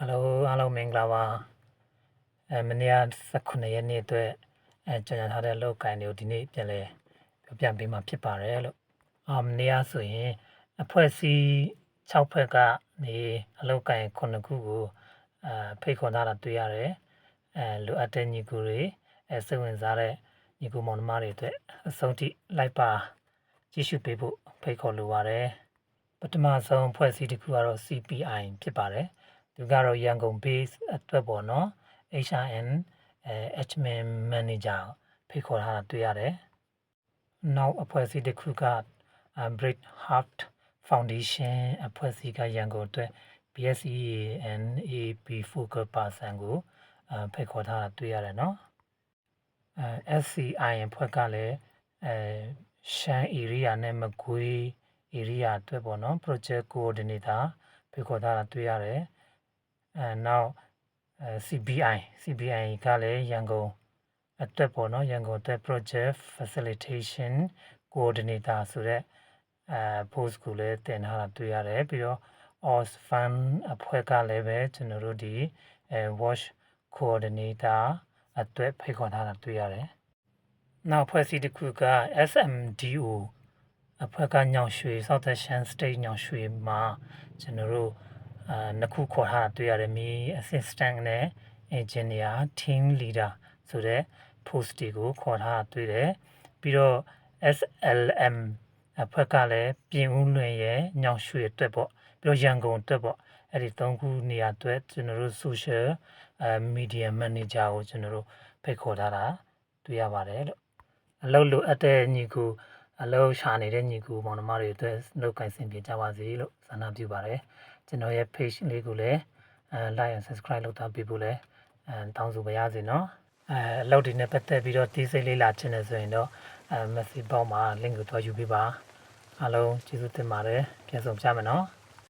အားလုံးအားလုံးမင်္ဂလာပါအဲမနေ့က18ရက်နေ့အတွက်အဲကြော်ညာထားတဲ့အလုပ်ကိုင်တွေကိုဒီနေ့ပြန်လဲပြောပြပေးမှာဖြစ်ပါတယ်လို့အာမနေ့ကဆိုရင်အဖွဲ့အစည်း6ဖက်ကနေအလုပ်ကိုင်9ခုကိုအဲဖိတ်ခေါ်ထားတာတွေ့ရတယ်အဲလိုအပ်တဲ့ညီကိုတွေအဲစိတ်ဝင်စားတဲ့ညီကိုမောင်နှမတွေအတွက်အဆုံးထိလိုက်ပါကြည့်ရှုပေးဖို့ဖိတ်ခေါ်လိုပါတယ်ပထမဆုံးအဖွဲ့အစည်းတစ်ခုကတော့ CPI ဖြစ်ပါတယ် သူကတော့ရန်ကုန် base အတွက်ပေါ့နော် HRN အဲ admin manager ဖိတ်ခေါ်ထားတာတွေ့ရတယ်။နောက်အဖွဲ့အစည်းတစ်ခုက Break Heart Foundation အဖွဲ့အစည်းကရန်ကုန်အတွက် BSE and AP Focal Person ကိုအဖိတ်ခေါ်ထားတာတွေ့ရတယ်နော်။အဲ SCI အဖွဲ့ကလည်းအဲရှမ်း area နဲ့မကွေး area အတွက်ပေါ့နော် project coordinator ဖိတ်ခေါ်ထားတာတွေ့ရတယ်။ အဲနောက်အဲ CBI CBI ကလည်းရန်ကုန်အတွက်ပေါ့နော်ရန်ကုန်အတွက် project facilitation coordinator ဆိုတဲ့အဲ post ကိုလည်းတင်ထားတာတွေ့ရတယ်ပြီးတော့ Osfan အဖွဲ့ကလည်းပဲကျွန်တော်တို့ဒီအဲ watch coordinator အတွက်ဖိတ်ခေါ်ထားတာတွေ့ရတယ်နောက်ဖွဲ့စည်းတစ်ခုက SMDO အဖွဲ့ကညောင်ရွှေ South Asian State ညောင်ရွှေမှာကျွန်တော်တို့ အာနှစ်ခုခေါ်ထားတာတွေ့ရတယ်မီ assistant နဲ့ engineer team leader ဆိုတဲ့ post တွေကိုခေါ်ထားတာတွေ့တယ်ပြီးတော့ SLM အဖွဲ့ကလည်းပြင်ဦးလွင်ရဲ့ညောင်ရွှေအတွက်ပေါ့ပြီးတော့ရန်ကုန်အတွက်ပေါ့အဲ့ဒီသုံးခုနေရာအတွက်ကျွန်တော်တို့ social media manager ကိုကျွန်တော်တို့ဖိတ်ခေါ်ထားတာတွေ့ရပါတယ်လို့အလုပ်လိုအပ်တဲ့ညီကူ အလုပ်ရှာနေတဲ့ညီကူမောင်နှမတွေအတွက်လုပ်ကိုင်ဆင်ပြေကြပါစေလို့ဆန္ဒပြုပါတယ်ကျွန်တော်ရဲ့ page လေးကိုလည်းအဲ like and subscribe လုပ်ထားပေးဖို့လည်းအဲတောင်းဆိုပါရစေနော်အဲအလုပ်တွေနဲ့ပတ်သက်ပြီးတော့တီးစိတ်လေးလာချင်တယ်ဆိုရင်တော့အဲ message box မှာ link ကိုတွားယူပေးပါအားလုံးကျေးဇူးတင်ပါတယ်ပြန်ဆောင်ကြမယ်နော်